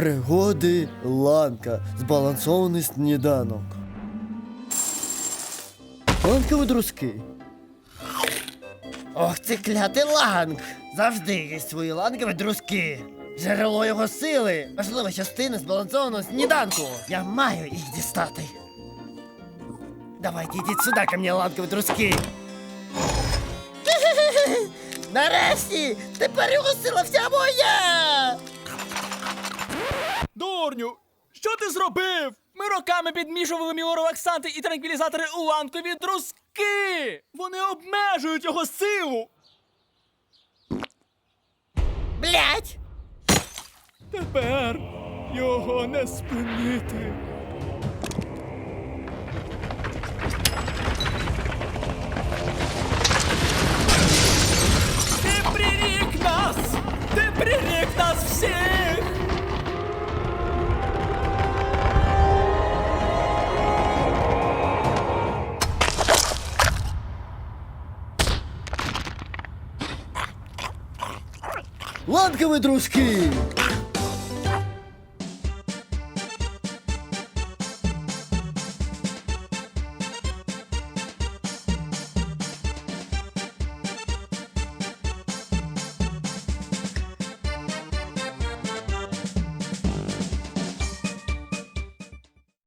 Пригоди ланка. Збалансований сніданок. Ланкові друзки. Ох, це клятий ланг! Завжди є свої ланкові друзки. Джерело його сили, важлива частина збалансованого сніданку. Я маю їх дістати. Давайте йдіть сюди, ко мені ланкові друзки. Нарешті! Тепер його сила вся моя! Дурню, що ти зробив? Ми роками підмішували міорелаксанти і транквілізатори у ланкові друзки. Вони обмежують його силу. Блять! Тепер його не спинити. Ти прирік нас! Ти прирік нас всіх! Ланкові друзки!